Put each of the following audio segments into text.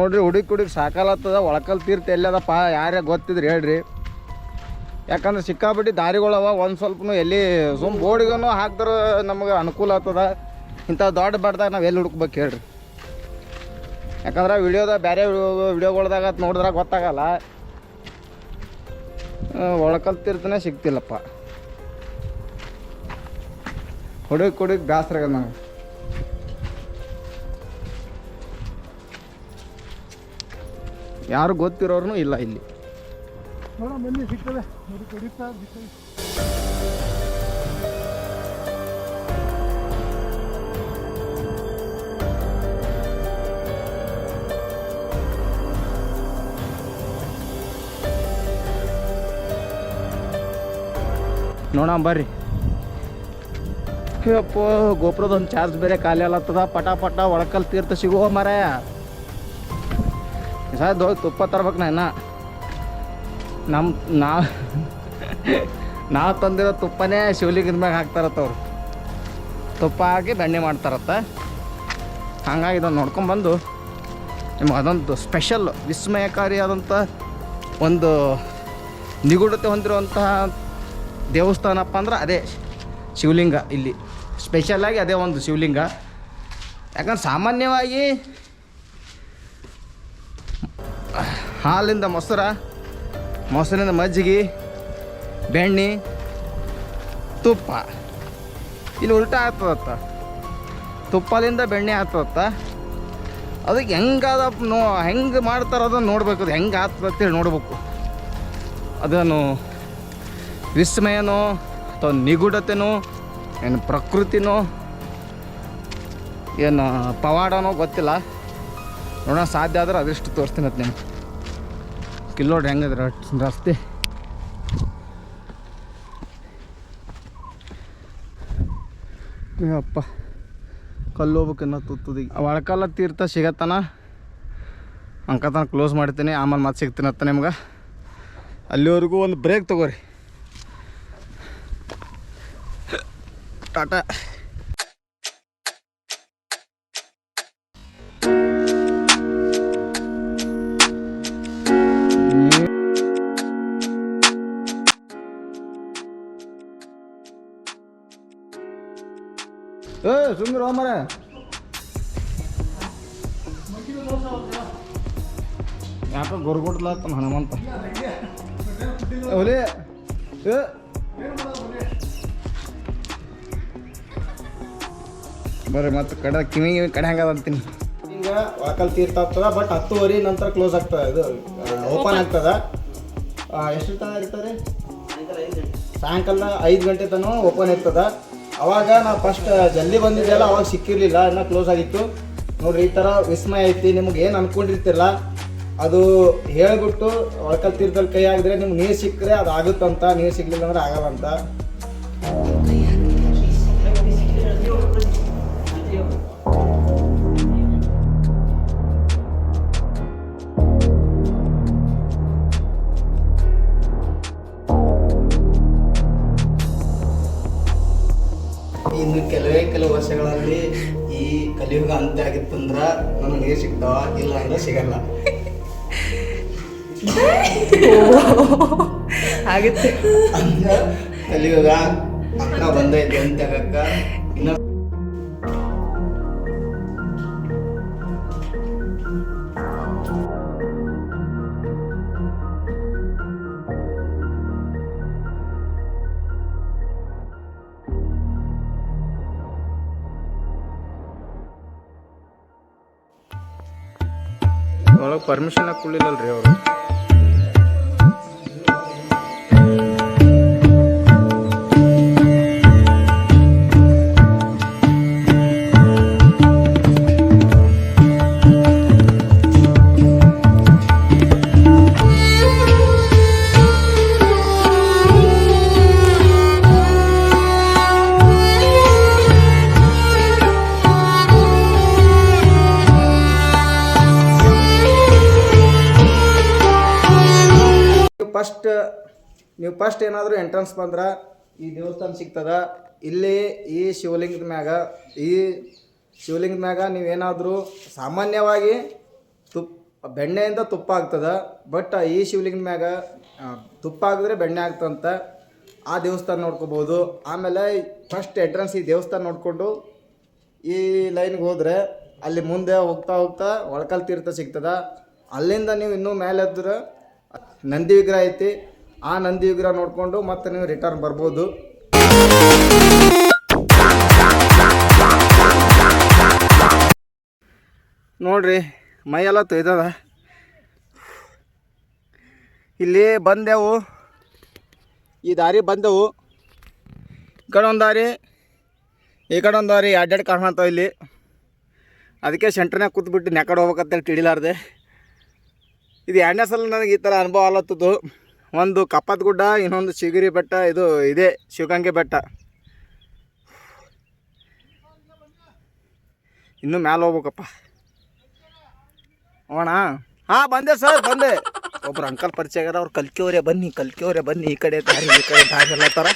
ನೋಡ್ರಿ ಹುಡುಗಿ ಹುಡುಗಿ ಸಾಕಾಲತ್ತದ ಒಳಕಲ್ ತೀರ್ಥ ಎಲ್ಲದಪ್ಪ ಯಾರ್ಯಾರು ಗೊತ್ತಿದ್ರಿ ಹೇಳ್ರಿ. ಯಾಕಂದ್ರೆ ಸಿಕ್ಕಾಬಿಟ್ಟು ದಾರಿಗಳವ ಒಂದು ಸ್ವಲ್ಪನು ಎಲ್ಲಿ ಸುಮ್ ಬೋರ್ಡಿಗೂ ಹಾಕಿದ್ರೆ ನಮಗೆ ಅನುಕೂಲ ಆಗ್ತದ ಇಂಥ ದೊಡ್ಡ ಬಡ್ದಾಗ ನಾವು ಎಲ್ಲಿ ಹುಡುಕ್ಬೇಕು ಹೇಳ್ರಿ. ಯಾಕಂದ್ರೆ ವಿಡಿಯೋದಾಗ ಬೇರೆ ವಿಡಿಯೋಗಳ್ದಾಗ ನೋಡಿದ್ರೆ ಗೊತ್ತಾಗಲ್ಲ. ಒಳಕಲ್ ತೀರ್ಥನೇ ಸಿಗ್ತಿಲ್ಲಪ್ಪ. ಹುಡುಗಿ ಹುಡುಗಿ ಬೇಸರ ನಂಗೆ ಯಾರು ಗೊತ್ತಿರೋರ್ನು ಇಲ್ಲ ಇಲ್ಲಿ. ನೋಡೋಣ ಬರ್ರಿ. ಅಪ್ಪ ಗೋಪುರದ ಒಂದು ಚಾರ್ಜ್ ಬೇರೆ ಖಾಲಿ ಅಲ್ಲತ್ತದ ಪಟ ಪಟ ಒಳಕಲ್ ತೀರ್ಥ ಸಿಗುವ ಮರಾಯ ಸಾಯ್ದು ತುಪ್ಪ ತರ್ಬೇಕು ನಾ ಇನ್ನ. ನಮ್ಮ ನಾ, ನಾವು ತಂದಿರೋ ತುಪ್ಪನೇ ಶಿವಲಿಂಗದ ಮ್ಯಾಗ ಹಾಕ್ತಾರತ್ತ ಅವ್ರು. ತುಪ್ಪ ಹಾಕಿ ಬೆಣ್ಣೆ ಮಾಡ್ತಾರತ್ತ. ಹಂಗಾಗಿ ಇದನ್ನು ನೋಡ್ಕೊಂಬಂದು ನಿಮ್ಗೆ ಅದೊಂದು ಸ್ಪೆಷಲ್ ವಿಸ್ಮಯಕಾರಿಯಾದಂಥ ಒಂದು ನಿಗೂಢತೆ ಹೊಂದಿರುವಂತಹ ದೇವಸ್ಥಾನಪ್ಪ ಅಂದ್ರೆ ಅದೇ ಶಿವಲಿಂಗ ಇಲ್ಲಿ. ಸ್ಪೆಷಲಾಗಿ ಅದೇ ಒಂದು ಶಿವಲಿಂಗ. ಯಾಕಂದ್ರೆ ಸಾಮಾನ್ಯವಾಗಿ ಹಾಲಿಂದ ಮೊಸರ ಮೊಸರಿನಿಂದ ಮಜ್ಜಿಗೆ, ಬೆಣ್ಣೆ, ತುಪ್ಪ. ಇಲ್ಲಿ ಉಲ್ಟ ಆಗ್ತದತ್ತ? ತುಪ್ಪದಿಂದ ಬೆಣ್ಣೆ ಆಗ್ತದತ್ತ? ಅದಕ್ಕೆ ಹೆಂಗದ ನೋ, ಹೆಂಗೆ ಮಾಡ್ತಾರೆ ಅದನ್ನು ನೋಡಬೇಕು, ಅದು ಹೆಂಗೆ ಆಗ್ತದೆ ಅಂತೇಳಿ ನೋಡಬೇಕು. ಅದನ್ನು ವಿಸ್ಮಯನೋ ಅಥವಾ ನಿಗೂಢತೆನೋ, ಏನು ಪ್ರಕೃತಿನೋ, ಏನು ಪವಾಡನೋ ಗೊತ್ತಿಲ್ಲ. ನೋಡೋಣ, ಸಾಧ್ಯ ಆದ್ರೆ ಅದೆಷ್ಟು ತೋರಿಸ್ತೀನಿ ಅದು ನಿಮ್ಗೆ. ಕಿಲ್ಲೋಡ್ರಿ ಹೆಂಗದ್ರ ರಸ್ತೆ. ಅಪ್ಪ ಕಲ್ಲು ಹೋಗ್ಬೇಕನ್ನ ತುತ್ತದಿ. ಒಳಕಲ್ಲ ತೀರ್ಥ ಸಿಗತ್ತಾನ? ಅಂಕತನ ಕ್ಲೋಸ್ ಮಾಡ್ತೀನಿ ಆಮೇಲೆ ಮತ್ತೆ ಸಿಗ್ತೀನಿ ಅತ್ತ ನಿಮ್ಗೆ. ಅಲ್ಲಿವರೆಗೂ ಒಂದು ಬ್ರೇಕ್ ತಗೋರಿ. ಟಾಟಾ. ಏ ಸುಮ್ಮನೆ ಮರ ಯಾಕೆ ಗೊರ್ಗೊಟ್ಲತ್ತ ಹನುಮಂತ. ಒಲೆ ಏ. ಬರ್ರಿ ಮತ್ತೆ ಕಡೆ ಕಿವಿ ಗಿವಿ ಕಡೆ ಹಂಗದ ಅಂತೀನಿ. ಹಿಂಗ ವಾಕಲ್ ತೀರ್ಥ ಆಗ್ತದ ಬಟ್ ಹತ್ತುವರೆ ನಂತರ ಕ್ಲೋಸ್ ಆಗ್ತದೆ ಇದು. ಓಪನ್ ಆಗ್ತದ. ಎಷ್ಟು ತನ ಇರ್ತಾರೆ? ಸಾಯಂಕಾಲ ಐದು ಗಂಟೆ. ತನಕ ಓಪನ್ ಇರ್ತದ ಅವಾಗ ನಾ ಫಸ್ಟ್ ಜಲ್ದಿ ಬಂದಿದ್ದೆಲ್ಲ ಅವಾಗ ಸಿಕ್ಕಿರಲಿಲ್ಲ ಇನ್ನೂ ಕ್ಲೋಸ್ ಆಗಿತ್ತು. ನೋಡ್ರಿ, ಈ ಥರ ವಿಸ್ಮಯ ಐತಿ, ನಿಮ್ಗೆ ಏನು ಅನ್ಕೊಂಡಿರ್ತಿರಲ್ಲ ಅದು ಹೇಳ್ಬಿಟ್ಟು ಒಳಕಲ್ ತೀರ್ಥದಲ್ಲಿ ಕೈ ಆಗಿದ್ರೆ ನಿಮ್ಗೆ ನೀರು ಸಿಕ್ಕರೆ ಅದು ಆಗುತ್ತಂತ, ನೀರು ಸಿಗ್ಲಿಲ್ಲ ಅಂದ್ರೆ ಆಗಲ್ಲ ಅಂತ. ಇನ್ನು ಕೆಲವೇ ಕೆಲವು ವರ್ಷಗಳಲ್ಲಿ ಈ ಕಲಿಯುಗ ಅಂತ್ಯ ಆಗಿತ್ತಂದ್ರೆ ನನ್ನ ನೀರು ಸಿಗ್ತಾವ ಇಲ್ಲ ಅಂದ್ರೆ ಸಿಗಲ್ಲ. ಆಗುತ್ತೆ. ಅಂದ್ರ ಕಲಿಯುಗ ಅಕ್ಕ ಬಂದೈತಿ ಅಂತ ಇನ್ನ ಒಳಗೆ ಪರ್ಮಿಷನ್ ಕೊಡ್ಲಿಲ್ಲಲ್ರಿ ಅವರು. ನೀವು ಫಸ್ಟ್ ಏನಾದರೂ ಎಂಟ್ರೆನ್ಸ್ ಬಂದ್ರೆ ಈ ದೇವಸ್ಥಾನ ಸಿಗ್ತದ. ಇಲ್ಲಿ ಈ ಶಿವಲಿಂಗದ ಮ್ಯಾಗ, ಈ ಶಿವಲಿಂಗದ ಮ್ಯಾಗ ನೀವೇನಾದರೂ ಸಾಮಾನ್ಯವಾಗಿ ತುಪ್, ಬೆಣ್ಣೆಯಿಂದ ತುಪ್ಪ ಆಗ್ತದೆ ಬಟ್ ಈ ಶಿವಲಿಂಗದ ಮ್ಯಾಗ ತುಪ್ಪ ಆಗಿದ್ರೆ ಬೆಣ್ಣೆ ಆಗ್ತಂತ ಆ ದೇವಸ್ಥಾನ ನೋಡ್ಕೋಬೋದು ಆಮೇಲೆ ಫಸ್ಟ್ ಎಂಟ್ರೆನ್ಸ್ ಈ ದೇವಸ್ಥಾನ ನೋಡಿಕೊಂಡು ಈ ಲೈನ್ಗೆ ಹೋದರೆ ಅಲ್ಲಿ ಮುಂದೆ ಹೋಗ್ತಾ ಹೋಗ್ತಾ ಒಳಕಲ್ ತೀರ್ಥ ಸಿಗ್ತದ. ಅಲ್ಲಿಂದ ನೀವು ಇನ್ನೂ ಮೇಲೆ ಹತ್ತಿರ ನಂದಿ ವಿಗ್ರಹ ಐತಿ. ಆ ನಂದಿ ವಿಗ್ರಹ ನೋಡಿಕೊಂಡು ಮತ್ತೆ ನೀವು ರಿಟರ್ನ್ ಬರ್ಬೋದು. ನೋಡ್ರಿ ಮೈಯೆಲ್ಲ ತೊಯ್ದದ. ಇಲ್ಲಿ ಬಂದೆವು. ಈ ದಾರಿ ಬಂದೆವು. ಈ ಕಡೆ ಒಂದು ದಾರಿ, ಈ ಕಡೆ ಒಂದು ದಾರಿ ಅಡ್ಡಾಡಿ ಕಾಣ್ತಾವ ಇಲ್ಲಿ. ಅದಕ್ಕೆ ಸೆಂಟ್ರ್ನಾಗ ಕೂತ್ಬಿಟ್ಟು ನೆಕಡೆ ಹೋಗ್ಬೇಕಂತೇಳಿ ತಿಳಿಲಾರ್ದೆ. ಇದು ಎರಡನೇ ಸಲ ನನಗೆ ಈ ಥರ ಅನುಭವ ಆಲತ್ತದು ಒಂದು ಕಪ್ಪತ್ ಗುಡ್ಡ, ಇನ್ನೊಂದು ಶಿಗಿರಿ ಬೆಟ್ಟ, ಇದು ಇದೆ, ಶಿವಗಂಗೆ ಬೆಟ್ಟ. ಇನ್ನೂ ಮ್ಯಾಲೆ ಹೋಗ್ಬೇಕಪ್ಪ. ಹೋಣ ಹಾಂ, ಬಂದೆ ಸರ್, ಬಂದೆ. ಒಬ್ರು ಅಂಕಲ್ ಪರಿಚಯ ಆಗ್ಯಾರ, ಅವ್ರು ಕಲ್ಕಿಯವರೇ ಬನ್ನಿ ಕಲ್ಕಿಯವರೇ ಬನ್ನಿ, ಈ ಕಡೆ ದಾರಿ, ಈ ಕಡೆ ದಾರಿ, ಎಲ್ಲ ಥರ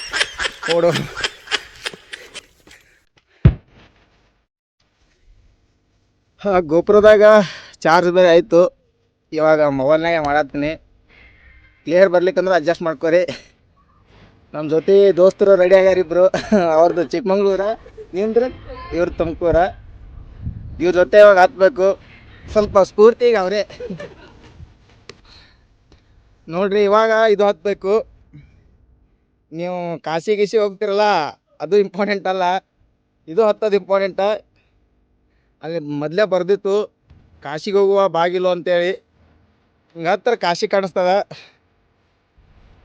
ಹಾಂ, ಗೋಪುರದಾಗ ಚಾರ್ಜ್ ಬೇರೆ ಆಯಿತು. ಇವಾಗ ಮೊಬೈಲ್ನಾಗೆ ಮಾಡತ್ತೀನಿ. Clear ಬರ್ಲಿಕ್ಕಂದ್ರೆ adjust ಮಾಡ್ಕೋರಿ. ನಮ್ಮ ಜೊತೆ ದೋಸ್ತರು ರೆಡಿ ಆಗ್ಯಾರ ಇಬ್ರು. ಅವ್ರದ್ದು ಚಿಕ್ಕಮಂಗ್ಳೂರ, ನಿಮ್ದ್ರ? ಇವ್ರ ತುಮಕೂರ. ಇವ್ರ ಜೊತೆ ಇವಾಗ ಹತ್ಬೇಕು. ಸ್ವಲ್ಪ ಸ್ಫೂರ್ತಿಗೆ ಅವರೇ. ನೋಡ್ರಿ, ಇವಾಗ ಇದು ಹತ್ಬೇಕು. ನೀವು ಕಾಶಿ ಗೀಸಿ ಹೋಗ್ತಿರಲ್ಲ, ಅದು ಇಂಪಾರ್ಟೆಂಟ್ ಅಲ್ಲ. ಇದು ಹತ್ತೋದು ಇಂಪಾರ್ಟೆಂಟ ಅಲ್ಲಿ ಮೊದಲೇ ಬರ್ದಿತ್ತು, ಕಾಶಿಗೆ ಹೋಗುವ ಬಾಗಿಲು ಅಂತೇಳಿ. ಹಿಂಗೆ ಹತ್ರ ಕಾಶಿ ಕಾಣಿಸ್ತದ.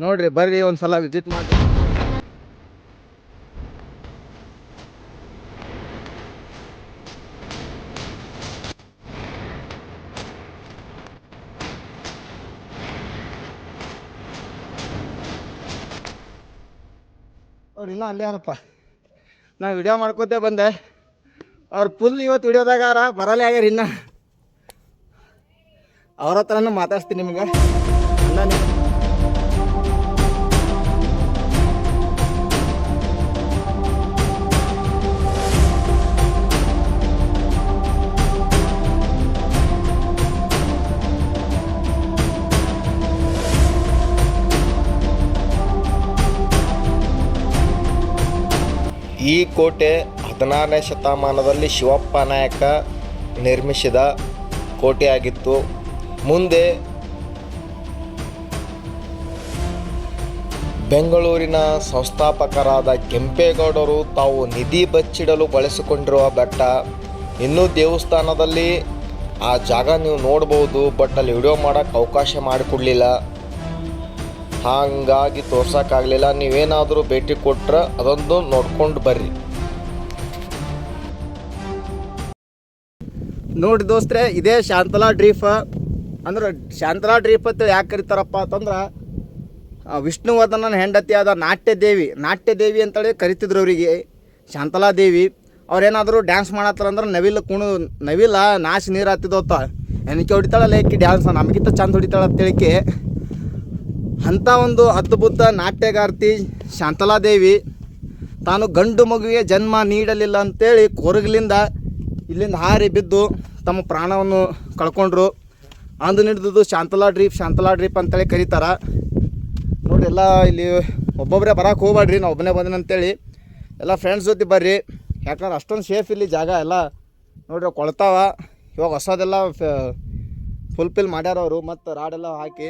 ನೋಡ್ರಿ, ಬರ್ರಿ ಒಂದು ಸಲ ವಿಸಿಟ್ ಮಾಡಿ. ಅವ್ರು ಇನ್ನೂ ಅಲ್ಲೇ ಯಾರಪ್ಪ? ನಾ ವಿಡಿಯೋ ಮಾಡ್ಕೋತೆ ಬಂದೆ. ಅವ್ರು ಫುಲ್ ಇವತ್ತು ವಿಡಿಯೋದಾಗಾರ ಬರಲ್ಲ ಆಗ್ಯಾರ ಇನ್ನ. ಅವ್ರ ಹತ್ರನೂ ಮಾತಾಡ್ಸ್ತೀನಿ ನಿಮ್ಗೆ. ಅಣ್ಣ ಈ ಕೋಟೆ ಹದಿನಾರನೇ ಶತಮಾನದಲ್ಲಿ ಶಿವಪ್ಪ ನಾಯಕ ನಿರ್ಮಿಸಿದ ಕೋಟೆಯಾಗಿತ್ತು. ಮುಂದೆ ಬೆಂಗಳೂರಿನ ಸಂಸ್ಥಾಪಕರಾದ ಕೆಂಪೇಗೌಡರು ತಾವು ನಿಧಿ ಬಚ್ಚಿಡಲು ಬಳಸಿಕೊಂಡಿರುವ ಬೆಟ್ಟ. ಇನ್ನೂ ದೇವಸ್ಥಾನದಲ್ಲಿ ಆ ಜಾಗ ನೀವು ನೋಡ್ಬೋದು, ಬಟ್ ಅಲ್ಲಿ ವಿಡಿಯೋ ಮಾಡೋಕ್ಕೆ ಅವಕಾಶ ಮಾಡಿಕೊಡ್ಲಿಲ್ಲ. ಹಾಗಾಗಿ ತೋರ್ಸೋಕ್ಕಾಗಲಿಲ್ಲ. ನೀವೇನಾದರೂ ಭೇಟಿ ಕೊಟ್ರೆ ಅದೊಂದು ನೋಡ್ಕೊಂಡು ಬರ್ರಿ. ನೋಡಿ ದೋಸ್ತ್ರೆ, ಇದೇ ಶಾಂತಲಾ ಡ್ರೀಫ್. ಅಂದ್ರೆ ಶಾಂತಲಾ ಡ್ರೀಫ್ ಅಂತ ಯಾಕೆ ಕರಿತಾರಪ್ಪ ಅಂತಂದ್ರೆ ವಿಷ್ಣುವರ್ಧನನ ಹೆಂಡತಿ ಆದ ನಾಟ್ಯ ದೇವಿ ನಾಟ್ಯ ದೇವಿ ಅಂತೇಳಿ ಕರಿತಿದ್ರು ಅವರಿಗೆ. ಶಾಂತಲಾ ದೇವಿ, ಅವ್ರೇನಾದರೂ ಡ್ಯಾನ್ಸ್ ಮಾಡತ್ತಾರಂದ್ರೆ ನವಿಲ್ ಕುಣು, ನವಿಲ ನಾಶ ನೀರು ಹತ್ತಿದೋತ. ಎನಕ್ಕೆ ಹೊಡಿತಾಳಲ್ಲ ಏಕೆ ಡ್ಯಾನ್ಸ್ ನಮಗಿಂತ ಚಂದ ಹೊಡಿತಾಳೆ ಅಂತೇಳಿಕೆ ಅಂಥ ಒಂದು ಅದ್ಭುತ ನಾಟ್ಯಗಾರ್ತಿ ಶಾಂತಲಾದೇವಿ ತಾನು ಗಂಡು ಮಗುವಿಗೆ ಜನ್ಮ ನೀಡಲಿಲ್ಲ ಅಂತೇಳಿ ಕೊರಗಲಿಂದ ಇಲ್ಲಿಂದ ಹಾರಿ ಬಿದ್ದು ತಮ್ಮ ಪ್ರಾಣವನ್ನು ಕಳ್ಕೊಂಡ್ರು. ಅಂದು ನಿಡಿದು ಶಾಂತಲಾ ಡ್ರೀಪ್ ಶಾಂತಲಾ ಡ್ರೀಪ್ ಅಂತೇಳಿ ಕರೀತಾರ. ನೋಡಿ ಎಲ್ಲ ಇಲ್ಲಿ ಒಬ್ಬೊಬ್ಬರೇ ಬರಕ್ಕೆ ಹೋಗ್ಬೇಡ್ರಿ ನಾವು ಒಬ್ಬನೇ ಬಂದಿನ ಅಂತೇಳಿ. ಎಲ್ಲ ಫ್ರೆಂಡ್ಸ್ ಜೊತೆ ಬರ್ರಿ. ಯಾಕಂದ್ರೆ ಅಷ್ಟೊಂದು ಸೇಫ್ ಇಲ್ಲಿ ಜಾಗ ಎಲ್ಲ. ನೋಡ್ರಿ ಕೊಳ್ತಾವ. ಇವಾಗ ಹೊಸದೆಲ್ಲ ಫುಲ್ಫಿಲ್ ಮಾಡ್ಯಾರವರು ಮತ್ತು ರಾಡೆಲ್ಲ ಹಾಕಿ.